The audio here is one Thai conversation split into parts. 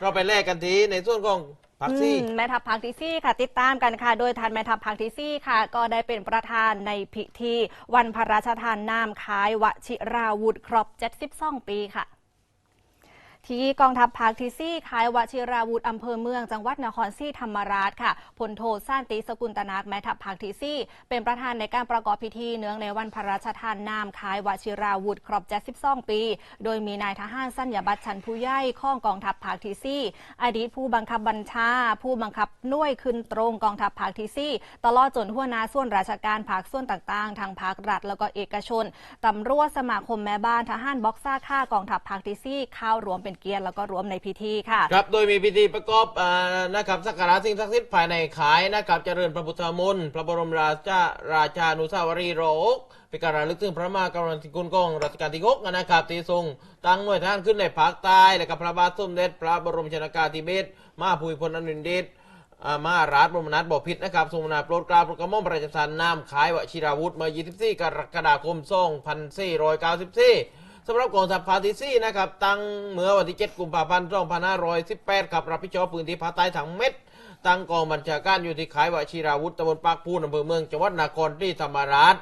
เราไปแลกกันทีในส่วนของพักซี่ อืมแม่ทัพพักที่ซี่ค่ะติดตามกันค่ะ โดยทานแม่ทัพพักที่ซี่ค่ะ ก็ได้เป็นประธานในพิธี วันพระราชทานนามคายวชิราวุธครบ 72 ปีค่ะ ที่กองทัพภาคที่สี่ขายวชิราวุธอำเภอเมืองจังหวัดนครศรีธรรมราชค่ะพลโทซ่านติสกุลตนาคแม่ทัพภาคที่สี่ เป็นประธานในการประกอบพิธีเนื่องในวันพระราชทานนามขายวชิราวุธครบ72ปี โดยมีนายทหารสัญญบัตรชันผู้ใหญ่ข้องกองทัพภาคที่สี่อดีตผู้บังคับบัญชา ผู้บังคับหน่วยขึ้นตรงกองทัพภาคที่สี่ ตลอดจนหัวหน้าส่วนราชการภาคส่วนต่างๆ ทางภาครัฐแล้วก็เอกชนตำรวจสมาคมแม่บ้านทหารบ็อกซ่าค่ากองทัพภาคที่สี่เข้ารวมเป็นเกียรติแล้วก็รวมในพิธีค่ะ ครับ โดยมีพิธีประกอบอ่านะครับสักการะสิ่งศักดิ์สิทธิ์ภายในขายนะครับเจริญพระพุทธมนต์พระบรมราชาราชานุสาวรีย์โรกเป็นการระลึกถึงพระมหากรุณาธิคุณของรัชกาลที่หกนะครับที่ทรงตั้งหน่วยทหารขึ้นในภาคใต้และกับพระบาทสมเด็จพระบรมชนากาธิเบศรมหาภูมิพลอดุลยเดชอ่ามหาราชบรมนาถบพิตรนะครับทรงนาโปรดเกล้าโปรดกระหม่อมพระราชทานนามขายวชิราวุธเมื่อ24 กรกฎาคม 2494 สำหรับกองทัพาคที่สี่นะครับตั้งเมื่อวันที่ 7 กุมภาพันธ์ 2518ครับรับผิดชอบพื้นที่ภาคใต้ทั้งเม็ดตั้งกองบัญชาการอยู่ที่ขายวชิราวุธตำบลปากพูนอำเภอเมืองจังหวัดนครศรีธรรมราช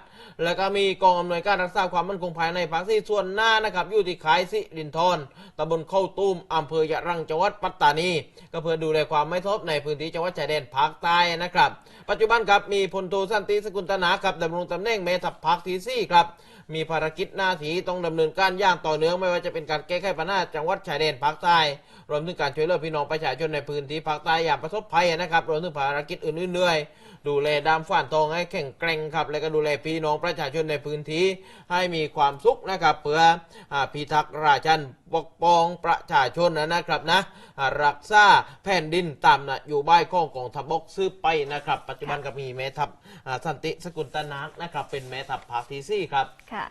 แล้วก็มีกองอำนวยการรักษาความมั่นคงภายในภาคที่ส่วนหน้านะครับอยู่ที่ขายสิรินทรตำบลเข้าตุ้มอำเภอยะรังจังหวัดปัตตานี ก็เพื่อดูแลความไม่ทบในพื้นที่จังหวัดชายแดนภาคใต้นะครับ ปัจจุบันครับมีพลโทสันติสกุลตนาครับดำรงตำแหน่งเมทัพภาคที่สี่ครับมีภารกิจหน้าที่ต้องดำเนินการอย่างต่อเนื่องไม่ว่าจะเป็นการแก้ไขปัญหาจังหวัดชายแดนภาคใต้รวมถึงการช่วยเหลือพี่น้องประชาชนในพื้นที่ภาคใต้อย่างประสบภัยนะครับรวมถึงภารกิจอื่นๆด้วยดูแลดามฝ่านทองให้แข็งแกร่งครับ และก็ดูแลพี่น้องประชาชนในพื้นที่ให้มีความสุขนะครับเพื่ออพิทักษ์ราชันปกป้องประชาชนนะครับนะรักษาแผ่นดินตามนโยบายข้องกองทัพบกซื้อไปนะครับ ปัจจุบันก็มีแม่ทัพสันติสกุลตนาคนะครับ เป็นแม่ทัพภาคที่สี่ครับค่ะ